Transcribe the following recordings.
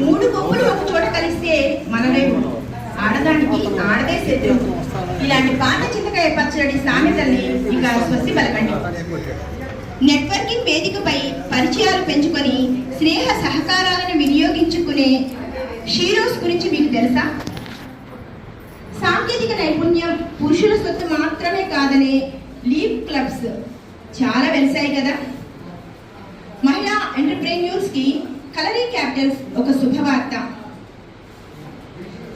మూడు కొమ్ములు ఒక చోట కలిస్తే మనలేము ఆడదానికి ఆడదే శత్రువు ఇలాంటి పాత చింతకాయ పచ్చడి సామెతల్ని ఇక స్వస్తి పలకండి. నెట్వర్కింగ్ వేదికపై పరిచయాలు పెంచుకొని స్నేహ సహకారాలను వినియోగించుకునే షీరోస్ గురించి మీకు తెలుసా? సాంకేతిక నైపుణ్యం పురుషుల సొత్తు మాత్రమే కాదనే లీవ్ క్లబ్స్ చాలా వెలిసాయి కదా? మహిళా ఎంటర్ప్రెన్యూర్స్కి కలరీ క్యాపిటల్స్ ఒక శుభవార్త.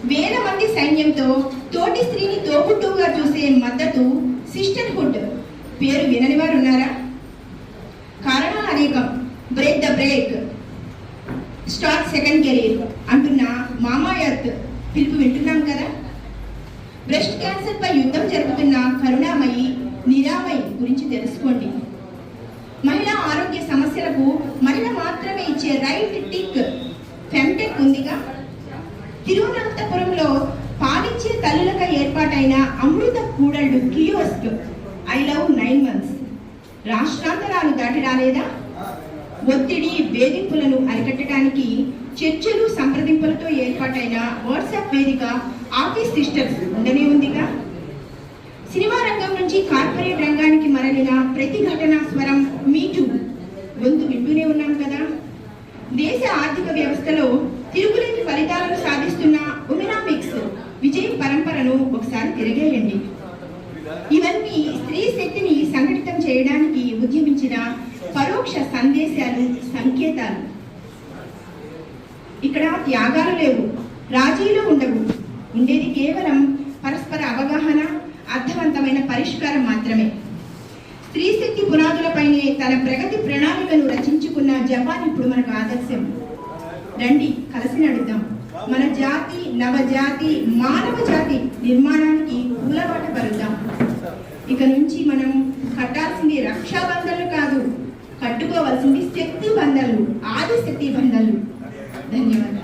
వేల మంది సైన్యంతో తోటి స్త్రీని తోబుట్టువుగా చూసే మద్దతు సిస్టర్హుడ్. పేరు వినని వారు ఉన్నారా కారణాలు అనేకం. Break the break. Start second career అంటున్న మామాయత్ పిలుపు వింటున్నాం కదా? బ్రెస్ట్ క్యాన్సర్ పై యుద్ధం జరుపుతున్న కరుణామయి నిరామయి గురించి తెలుసుకోండి. మహిళా ఆరోగ్య సమస్యలకు మహిళ మాత్రమే ఇచ్చే రైట్ టిక్ ఫెమ్టెక్ ఉందిగా. తిరువనంతపురంలో పాలించే తల్లులకై ఏర్పాటైన అమృత కూడళ్ళు kiosk. I love nine months. రాష్ట్రాంతరాలు దాటి రాలేదా ఒత్తిడి వేధింపులను అరికట్టడానికి చర్చలు సంప్రదింపులతో ఏర్పాటైన వాట్సాప్ వేదిక ఆఫీస్ సిస్టర్స్ ఉండనే ఉందిగా. సినిమా రంగం నుంచి కార్పొరేట్ రంగానికి మరలిన ప్రతి ఘటన స్వరం మీటూ. గొంతు వింటూనే ఉన్నాం కదా. దేశ ఆర్థిక వ్యవస్థలో తిరుగులేని ఫలితాలను సాధిస్తున్న ఉమెనామిక్స్ విజయ పరంపరను ఒకసారి తిరిగేయండి. ఇవన్నీ స్త్రీ శక్తిని సంఘటితం చేయడానికి ఉద్యమించిన పరోక్ష సందేశాలు సంకేతాలు. ఇక్కడ త్యాగాలు లేవు రాజీలు ఉండవు. ఉండేది కేవలం పరస్పర అవగాహన అర్థవంతమైన పరిష్కారం మాత్రమే. తన ప్రగతి ప్రణాళికను రచించుకున్న జపాన్ ఇప్పుడు మనకు ఆదర్శం. రండి కలిసి నడుద్దాం. మన జాతి నవజాతి మానవ జాతి నిర్మాణానికి పూలబాట పరుద్దాం. ఇక నుంచి మనం కట్టాల్సింది రక్షాబంధనలు కాదు కట్టుకోవాల్సింది శక్తి బంధాలు ఆది శక్తి బంధాలు ధన్యవాదాలు.